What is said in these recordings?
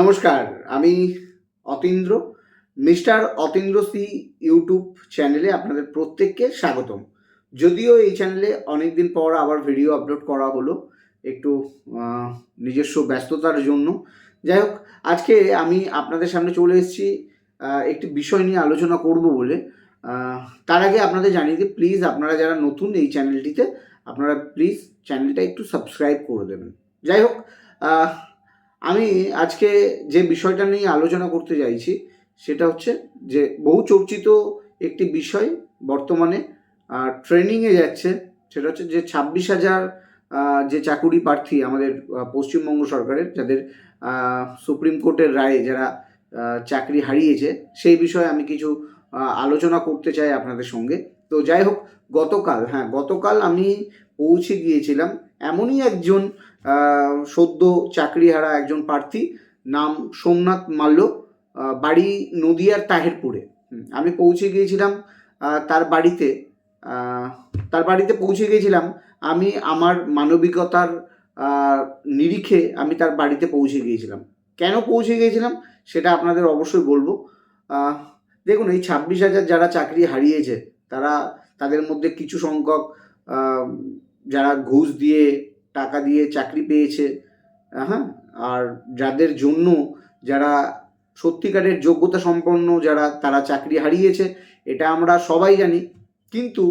নমস্কার, আমি Atindra. Mister Atindra C YouTube চ্যানেলে আপনাদের প্রত্যেককে স্বাগতম। যদিও এই চ্যানেলে অনেক দিন পর আবার ভিডিও আপলোড করা হলো, একটু নিজস্ব ব্যস্ততার জন্য। যাই হোক, আজকে আমি আপনাদের সামনে চলে এসেছি একটি বিষয় নিয়ে আলোচনা করব বলে। তার আগে আপনাদের জানিয়ে দিই, প্লিজ আপনারা যারা নতুন এই চ্যানেলটিতে, আপনারা প্লিজ চ্যানেলটা একটু সাবস্ক্রাইব করে দেবেন। যাই হোক আমি আজকে যে বিষয়টা নিয়ে আলোচনা করতে চাইছি, সেটা হচ্ছে যে বহু চর্চিত একটি বিষয় বর্তমানে ট্রেনিংয়ে যাচ্ছে, সেটা হচ্ছে যে ছাব্বিশ হাজার যে চাকুরি প্রার্থী আমাদের পশ্চিমবঙ্গ সরকারের, যাদের সুপ্রিম কোর্টের রায়ে যারা চাকরি হারিয়েছে, সেই বিষয়ে আমি কিছু আলোচনা করতে চাই আপনাদের সঙ্গে। তো যাই হোক, গতকাল হ্যাঁ গতকাল আমি পৌঁছে গিয়েছিলাম এমনই একজন সদ্য চাকরিহারা একজন প্রার্থী, নাম সোমনাথ মাল্য বাড়ি নদিয়ার তাহেরপুরে। আমি পৌঁছে গিয়েছিলাম তার বাড়িতে তার বাড়িতে পৌঁছে গিয়েছিলাম। আমি আমার মানবিকতার নিরিখে আমি তার বাড়িতে পৌঁছে গিয়েছিলাম। কেন পৌঁছে গিয়েছিলাম সেটা আপনাদের অবশ্যই বলব। দেখুন, এই ছাব্বিশ হাজার যারা চাকরি হারিয়েছে, তারা তাদের মধ্যে কিছু সংখ্যক যারা ঘুষ দিয়ে, টাকা দিয়ে চাকরি পেয়েছে হ্যাঁ আর যাদের জন্য যারা সত্যিকারের যোগ্যতা সম্পন্ন, যারা, তারা চাকরি হারিয়েছে, এটা আমরা সবাই জানি। কিন্তু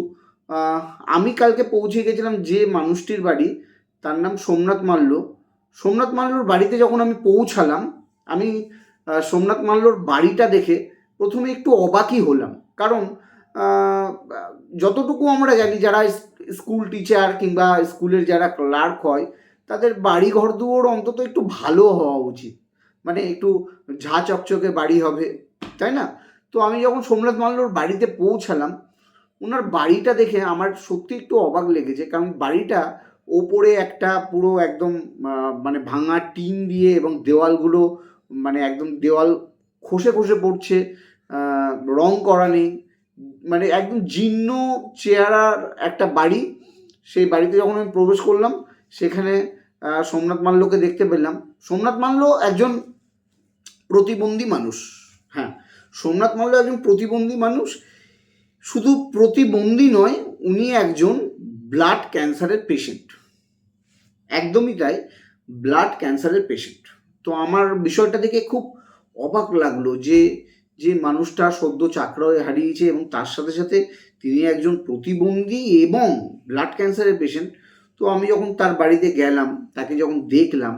আমি কালকে পৌঁছে গেছিলাম যে মানুষটির বাড়ি, তার নাম সোমনাথ মাল্য। সোমনাথ মাল্যর বাড়িতে যখন আমি পৌঁছালাম, আমি সোমনাথ মাল্যর বাড়িটা দেখে প্রথমে একটু অবাকই হলাম। কারণ যতটুকু আমরা জানি, যারা স্কুল টিচার কিংবা স্কুলের যারা ক্লার্ক হয়, তাদের বাড়ি ঘর দুয়ার অন্তত একটু ভালো হওয়া উচিত। মানে একটু ঝা চকচকে বাড়ি হবে, তাই না? তো আমি যখন সোমনাথ মাল্যর বাড়িতে পৌঁছালাম ওনার বাড়িটা দেখে আমার সত্যি একটু অবাক লেগেছে, কারণ বাড়িটা ওপরে একটা পুরো একদম মানে ভাঙা টিন দিয়ে এবং দেওয়ালগুলো মানে একদম দেওয়াল খসে খসে পড়ছে রং করা নেই। মানে একদম জীর্ণ চেহারার একটা বাড়ি। সেই বাড়িতে যখন আমি প্রবেশ করলাম, সেখানে সোমনাথ মাল্যকে দেখতে পেলাম। সোমনাথ মাল্য একজন প্রতিবন্ধী মানুষ। হ্যাঁ সোমনাথ মাল্য একজন প্রতিবন্ধী মানুষ। শুধু প্রতিবন্ধী নয়, উনি একজন ব্লাড ক্যান্সারের পেশেন্ট একদমই তাই ব্লাড ক্যান্সারের পেশেন্ট তো আমার বিষয়টা দেখে খুব অবাক লাগল যে যে মানুষটা সদ্য চাকরি হারিয়েছে এবং তার সাথে সাথে তিনি একজন প্রতিবন্ধী এবং ব্লাড ক্যান্সারের পেশেন্ট তো আমি যখন তার বাড়িতে গেলাম, তাকে যখন দেখলাম,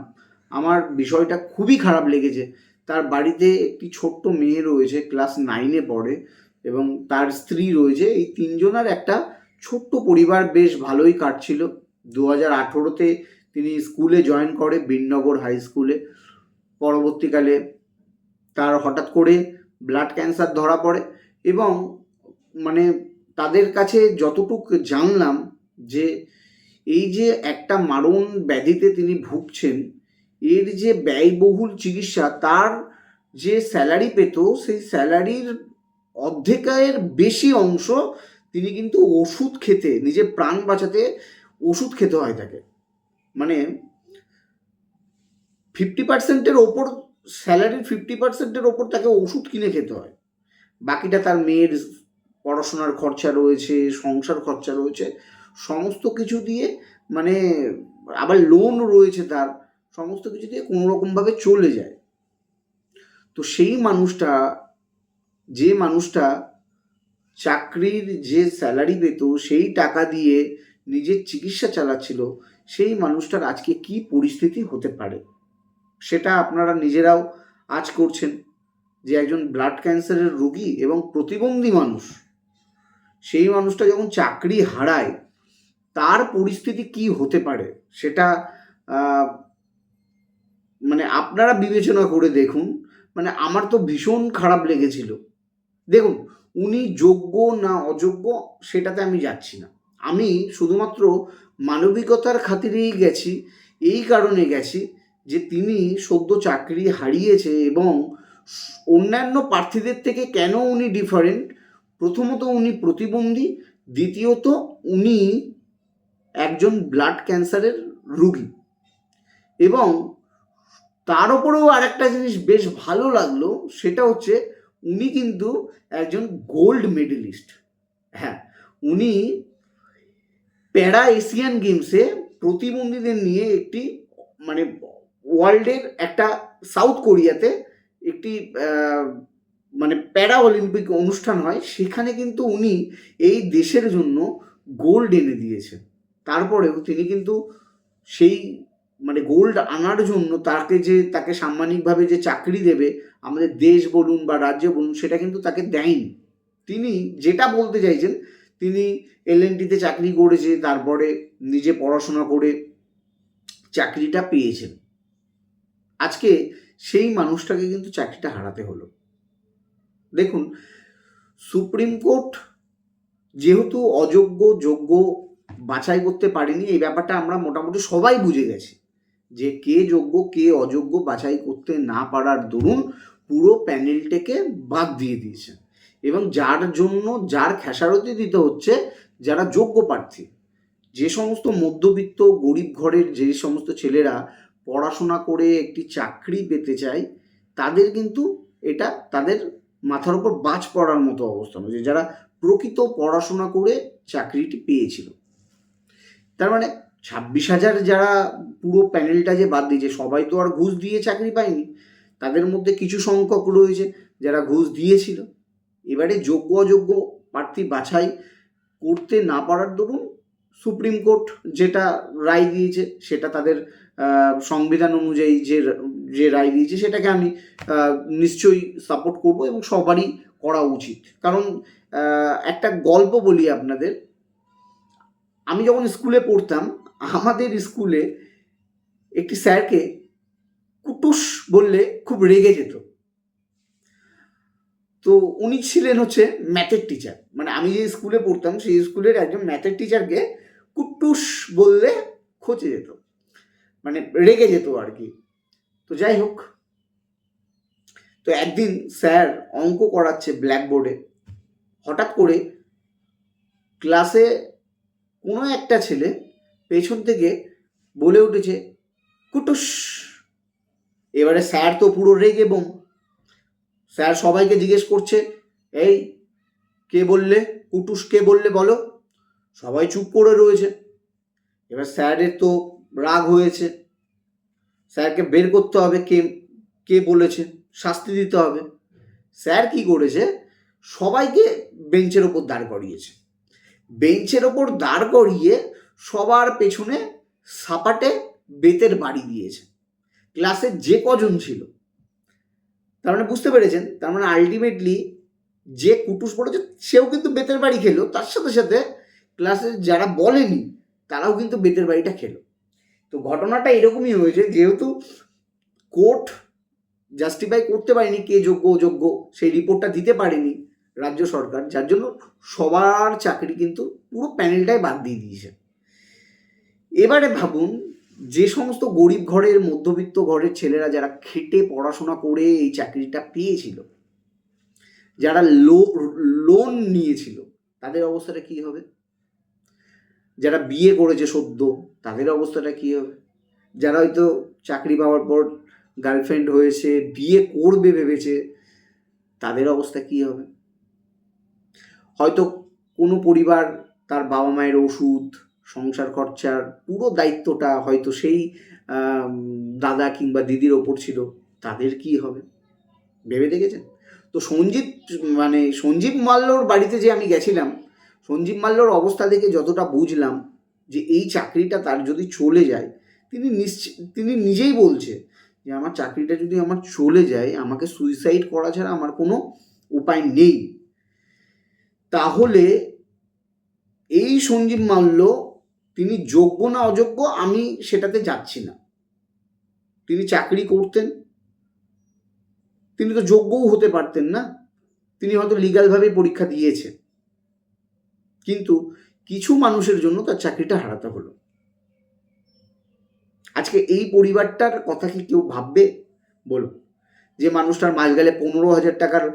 আমার বিষয়টা খুবই খারাপ লেগেছে। তার বাড়িতে একটি ছোট্ট মেয়ে রয়েছে ক্লাস নাইনে পড়ে এবং তার স্ত্রী রয়েছে। এই তিনজনের একটা ছোট্ট পরিবার বেশ ভালোই কাটছিল। দু হাজার আঠেরোতে তিনি স্কুলে জয়েন করে বীরনগর হাই স্কুলে পরবর্তীকালে তার হঠাৎ করে ব্লাড ক্যান্সার ধরা পড়ে এবং মানে তাদের কাছে যতটুকু জানলাম যে এই যে একটা মারণ ব্যাধিতে তিনি ভুগছেন, এর যে ব্যয়বহুল চিকিৎসা তার যে স্যালারি পেত, সেই স্যালারির অর্ধেকের বেশি অংশ তিনি কিন্তু ওষুধ খেতে নিজের প্রাণ বাঁচাতে ওষুধ খেতে হয় তাকে। মানে ফিফটি পার্সেন্টের ওপর স্যালারির ফিফটি পার্সেন্টের ওপর তাকে ওষুধ কিনে খেতে হয়। বাকিটা তার মেয়ের পড়াশোনার খরচা রয়েছে, সংসার খরচা রয়েছে, সমস্ত কিছু দিয়ে মানে আবার লোন রয়েছে তার, সমস্ত কিছু দিয়ে কোনো রকমভাবে চলে যায়। তো সেই মানুষটা, যে মানুষটা চাকরির যে স্যালারি পেত, সেই টাকা দিয়ে নিজের চিকিৎসা চালাচ্ছিল, সেই মানুষটার আজকে কি পরিস্থিতি হতে পারে? সেটা আপনারা নিজেরাও আজ করছেন যে একজন ব্লাড ক্যান্সারের রোগী এবং প্রতিবন্ধী মানুষ, সেই মানুষটা যখন চাকরি হারায়, তার পরিস্থিতি কি হতে পারে সেটা মানে আপনারা বিবেচনা করে দেখুন। মানে আমার তো ভীষণ খারাপ লেগেছিল। দেখুন, উনি যোগ্য না অযোগ্য সেটাতে আমি যাচ্ছি না। আমি শুধুমাত্র মানবিকতার খাতিরেই গেছি, এই কারণে গেছি যে তিনি সদ্য চাকরি হারিয়েছে এবং অন্যান্য প্রার্থীদের থেকে কেন উনি ডিফারেন্ট প্রথমত উনি প্রতিবন্ধী, দ্বিতীয়ত উনি একজন ব্লাড ক্যান্সারের রুগী। এবং তার উপরেও আরেকটা জিনিস বেশ ভালো লাগল, সেটা হচ্ছে উনি কিন্তু একজন গোল্ড মেডেলিস্ট হ্যাঁ উনি প্যারা এশিয়ান গেমসে প্রতিবন্ধীদের নিয়ে একটি মানে ওয়ার্ল্ডের একটা সাউথ কোরিয়াতে একটি মানে প্যারা অলিম্পিক অনুষ্ঠান হয়, সেখানে কিন্তু উনি এই দেশের জন্য গোল্ড এনে দিয়েছেন। তারপরেও তিনি কিন্তু সেই মানে গোল্ড আনার জন্য তাকে যে, তাকে সাম্মানিকভাবে যে চাকরি দেবে, আমাদের দেশ বলুন বা রাজ্য বলুন, সেটা কিন্তু তাকে দেয়নি। তিনি যেটা বলতে চাইছেন, তিনি এলএনটিতে চাকরি করেছে, তারপরে নিজে পড়াশোনা করে চাকরিটা পেয়েছেন। আজকে সেই মানুষটাকে কিন্তু চাকরিটা হারাতে হলো। দেখুন, সুপ্রিম কোর্ট যেহেতু অযোগ্য, যোগ্য বাছাই করতে পারেনি, এই ব্যাপারটা আমরা মোটামুটি সবাই বুঝে গেছি। যে কে যোগ্য, কে অযোগ্য বাছাই করতে না পারার দরুন পুরো প্যানেলটাকে বাদ দিয়ে দিয়েছে এবং যার জন্য যার খেসারতি দিতে হচ্ছে, যারা যোগ্য প্রার্থী। যে সমস্ত মধ্যবিত্ত, গরিব ঘরের যে সমস্ত ছেলেরা পড়াশোনা করে একটি চাকরি পেতে চায় তাদের কিন্তু এটা তাদের মাথার উপর বাজ পড়ার মতো অবস্থা যে যারা প্রকৃত পড়াশোনা করে চাকরিটি পেয়েছিল। তার মানে ছাব্বিশ হাজার যারা পুরো প্যানেলটা যে বাদ দিয়েছে, সবাই তো আর ঘুষ দিয়ে চাকরি পায়নি, তাদের মধ্যে কিছু সংখ্যক রয়েছে যারা ঘুষ দিয়েছিল। এবারে যোগ্য অযোগ্য প্রার্থী বাছাই করতে না পারার দরুন সুপ্রিম কোর্ট যেটা রায় দিয়েছে, সেটা তাদের সংবিধান অনুযায়ী যে যে রায় দিয়েছে সেটাকে আমি নিশ্চয়ই সাপোর্ট করব এবং সবারই করা উচিত। কারণ একটা গল্প বলি আপনাদের। আমি যখন স্কুলে পড়তাম, আমাদের স্কুলে একটি স্যারকে কুটুস বললে খুব রেগে যেত। তো উনি ছিলেন হচ্ছে ম্যাথের টিচার মানে আমি যে স্কুলে পড়তাম, সেই স্কুলের একজন ম্যাথের টিচারকে কুটুস বললে খচে যেত। মানে রেগে যেত আর কি। তো যাই হোক, তো একদিন স্যার অঙ্ক করাচ্ছে ব্ল্যাকবোর্ডে হঠাৎ করে ক্লাসে কোনো একটা ছেলে পেছন থেকে বলে উঠেছে, কুটুস! এবারে স্যার তো পুরো রেগে বোম। স্যার সবাইকে জিজ্ঞেস করছে, এই, কে বললে? কুটুস কে বললে বলো? সবাই চুপ করে রয়েছে। এবার স্যারের তো রাগ হয়েছে। স্যারকে বের করতে হবে, কে কে বলেছে? শাস্তি দিতে হবে। স্যার কি করেছে? সবাইকে বেঞ্চের ওপর দাঁড় করিয়েছে। বেঞ্চের ওপর দাঁড় করিয়ে সবার পেছনে সাপাটে বেতের বাড়ি দিয়েছে। ক্লাসে যে কজন ছিল, তার মানে বুঝতে পেরেছেন? তার মানে আলটিমেটলি যে কুটুস পড়েছে, সেও কিন্তু বেতের বাড়ি খেলো। তার সাথে সাথে ক্লাসে যারা বলেনি, তারাও কিন্তু বেতের বাড়িটা খেলো। তো ঘটনাটা এরকমই হয়েছে, যেহেতু কোর্ট জাস্টিফাই করতে পারেনি কে যোগ্য, অযোগ্য, সেই রিপোর্টটা দিতে পারেনি রাজ্য সরকার, যার জন্য সবার চাকরি কিন্তু পুরো প্যানেলটাই বাদ দিয়ে দিয়েছে। এবারে ভাবুন, যে সমস্ত গরিব ঘরের, মধ্যবিত্ত ঘরের ছেলেরা যারা খেটে পড়াশোনা করে এই চাকরিটা পেয়েছিল, যারা লোন নিয়েছিল, তাদের অবস্থাটা কি হবে? যারা বিয়ে করেছে সদ্য, তাদের অবস্থাটা কী হবে? যারা হয়তো চাকরি পাওয়ার পর গার্লফ্রেন্ড হয়েছে, বিয়ে করবে ভেবেছে, তাদের অবস্থা কি হবে? হয়তো কোনো পরিবার তার বাবা মায়ের ওষুধ, সংসার খরচার পুরো দায়িত্বটা হয়তো সেই দাদা কিংবা দিদির ওপর ছিল, তাদের কি হবে? ভেবে দেখেছেন? তো সঞ্জীব মানে সঞ্জীব মাল্যর বাড়িতে যে আমি গেছিলাম সঞ্জীব মাল্যর অবস্থা দেখে যতটা বুঝলাম যে এই চাকরিটা তার যদি চলে যায়, তিনি নিশ্চিত তিনি নিজেই বলছে যে আমার চাকরিটা যদি আমার চলে যায়, আমাকে সুইসাইড করা ছাড়া আমার কোনো উপায় নেই। তাহলে এই সঞ্জীব মাল্য, তিনি যোগ্য না অযোগ্য আমি সেটাতে যাচ্ছি না। তিনি চাকরি করতেন। তিনি তো যোগ্যও হতে পারতেন না। তিনি হয়তো লিগালভাবে পরীক্ষা দিয়েছে কিন্তু কিছু মানুষের জন্য তার চাকরিটা হারাতে হলো। আজকে এই পরিবারটার কথা কি কেউ ভাববে? বলো যে মানুষটার মাস গেলে পনেরো হাজার টাকার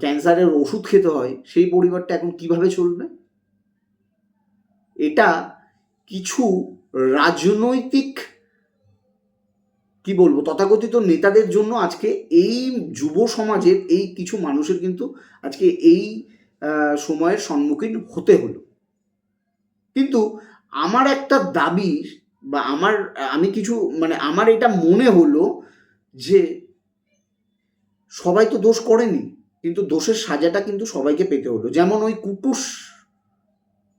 ক্যান্সারের ওষুধ খেতে হয়, সেই পরিবারটা এখন কীভাবে চলবে? এটা কিছু রাজনৈতিক, কি বলব, তথাকথিত নেতাদের জন্য আজকে এই যুব সমাজের এই কিছু মানুষের কিন্তু আজকে এই সময়ের সম্মুখীন হতে হলো। কিন্তু আমার একটা দাবি বা আমার, আমি কিছু মানে আমার এটা মনে হলো যে সবাই তো দোষ করেনি, কিন্তু দোষের সাজাটা কিন্তু সবাইকে পেতে হলো। যেমন ওই কুটুস,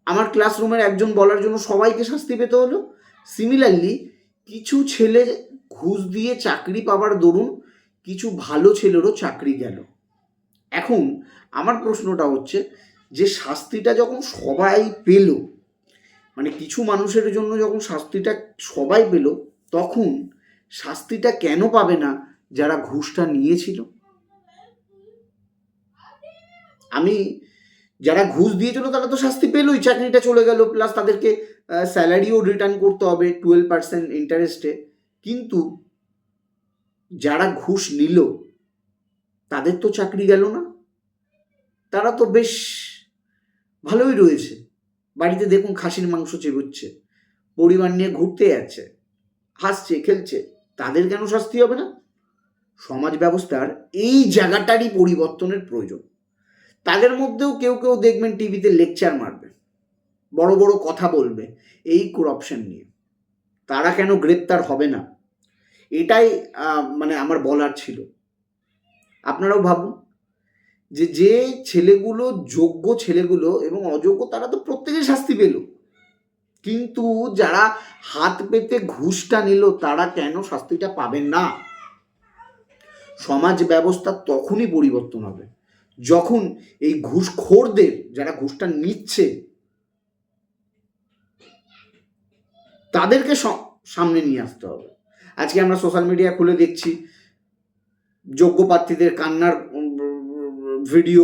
আমার ক্লাসরুমের একজন বলার জন্য সবাইকে শাস্তি পেতে হলো। সিমিলারলি কিছু ছেলে ঘুষ দিয়ে চাকরি পাওয়ার দরুন কিছু ভালো ছেলেরও চাকরি গেল। এখন আমার প্রশ্নটা হচ্ছে যে শাস্তিটা যখন সবাই পেল মানে কিছু মানুষের জন্য যখন শাস্তিটা সবাই পেল, তখন শাস্তিটা কেন পাবে না যারা ঘুষটা নিয়েছিল? আমি, যারা ঘুষ দিয়েছিল তারা তো শাস্তি পেলই, চাকরিটা চলে গেল প্লাস তাদেরকে স্যালারিও রিটার্ন করতে হবে টুয়েলভ পার্সেন্ট ইন্টারেস্টে কিন্তু যারা ঘুষ নিল, তাদের তো চাকরি গেল না। তারা তো বেশ ভালোই রয়েছে। বাড়িতে দেখুন খাসির মাংস চেগুচ্ছে পরিবার নিয়ে ঘুরতে যাচ্ছে, হাসছে, খেলছে, তাদের কেন শাস্তি হবে না? সমাজ ব্যবস্থার এই জায়গাটারই পরিবর্তনের প্রয়োজন। তাদের মধ্যেও কেউ কেউ দেখবেন টিভিতে লেকচার মারবে, বড় বড় কথা বলবে, এই করাপশন নিয়ে। তারা কেন গ্রেপ্তার হবে না? এটাই মানে আমার বলার ছিল। আপনারাও ভাবুন। যে যে ছেলেগুলো, যোগ্য ছেলেগুলো এবং অযোগ্য তারা তো প্রত্যেকে শাস্তি পেল। কিন্তু যারা হাত পেতে ঘুষটা নিল, তারা কেন শাস্তিটা পাবেন না? সমাজ ব্যবস্থা তখনই পরিবর্তন হবে। যখন এই ঘুষখোরদের, যারা ঘুষটা নিচ্ছে, তাদেরকে সামনে নিয়ে আসতে হবে। আজকে আমরা সোশ্যাল মিডিয়া খুলে দেখছি, যোগ্য প্রার্থীদের কান্নার ভিডিও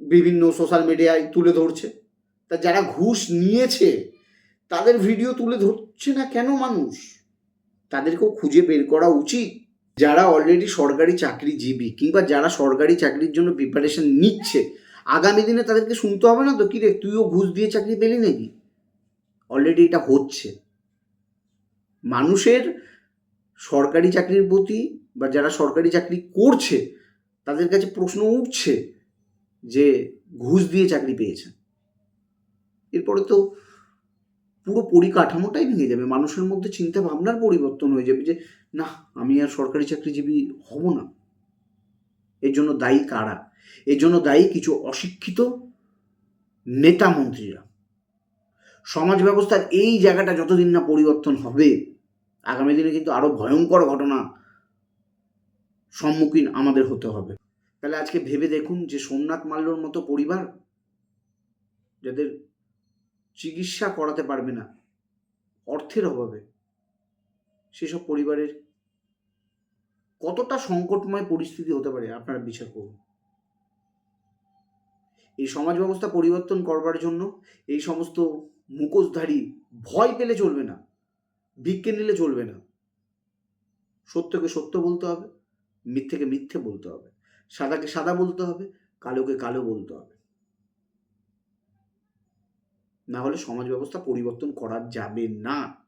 বিভিন্ন সোশ্যাল মিডিয়ায় তুলে ধরছে। তা যারা ঘুষ নিয়েছে, তাদের ভিডিও তুলে ধরছে না কেন মানুষ? তাদেরকেও খুঁজে বের করা উচিত। যারা অলরেডি সরকারি চাকরিজীবী কিংবা যারা সরকারি চাকরির জন্য প্রিপারেশন নিচ্ছে, আগামী দিনে তাদেরকে শুনতে হবে না তো কি রে তুইও ঘুষ দিয়ে চাকরি পেলি নাকি? অলরেডি এটা হচ্ছে। মানুষের সরকারি চাকরির প্রতি বা যারা সরকারি চাকরি করছে তাদের কাছে প্রশ্ন উঠছে যে ঘুষ দিয়ে চাকরি পেয়েছেন। এরপরে তো পুরো পরিকাঠামোটাই ভেঙে যাবে। মানুষের মধ্যে চিন্তা ভাবনার পরিবর্তন হয়ে যাবে যে, না, আমি আর সরকারি চাকরিজীবী হব না। এর জন্য দায়ী কারা? এর জন্য দায়ী কিছু অশিক্ষিত নেতা মন্ত্রীরা। সমাজ ব্যবস্থার এই জায়গাটা যতদিন না পরিবর্তন হবে, আগামী দিনে কিন্তু আরও ভয়ঙ্কর ঘটনা সম্মুখীন আমাদের হতে হবে। তাহলে আজকে ভেবে দেখুন যে সোমনাথ মাল্যর মতো পরিবার যাদের চিকিৎসা করাতে পারবে না, অর্থের অভাবে সেসব পরিবারের কতটা সংকটময় পরিস্থিতি হতে পারে আপনারা বিচার করুন। এই সমাজ ব্যবস্থা পরিবর্তন করবার জন্য এই সমস্ত মুখোশধারী ভয় পেলে চলবে না, ভিক্ষে নিলে চলবে না। সত্যকে সত্য বলতে হবে। মিথ্যেকে মিথ্যে বলতে হবে। সাদাকে সাদা বলতে হবে, কালোকে কালো বলতে হবে। না হলে সমাজ ব্যবস্থা পরিবর্তন করা যাবে না।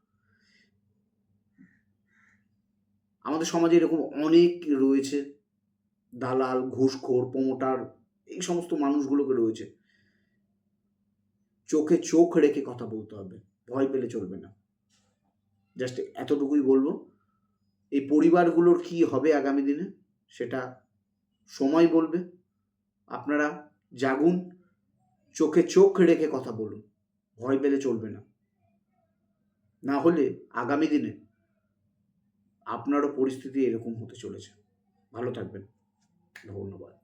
আমাদের সমাজে এরকম অনেক রয়েছে। দালাল, ঘুষখোর, প্রমোটার, এই সমস্ত মানুষগুলোকে রয়েছে। চোখে চোখ রেখে কথা বলতে হবে। ভয় পেলে চলবে না। জাস্ট এতটুকুই বলব। এই পরিবারগুলোর কি হবে আগামী দিনে? সেটা সময় বলবে। আপনারা জাগুন, চোখে চোখ রেখে কথা বলুন। ভয় পেলে চলবে না। না হলে আগামী দিনে আপনারও পরিস্থিতি এরকম হতে চলেছে। ভালো থাকবেন। ধন্যবাদ।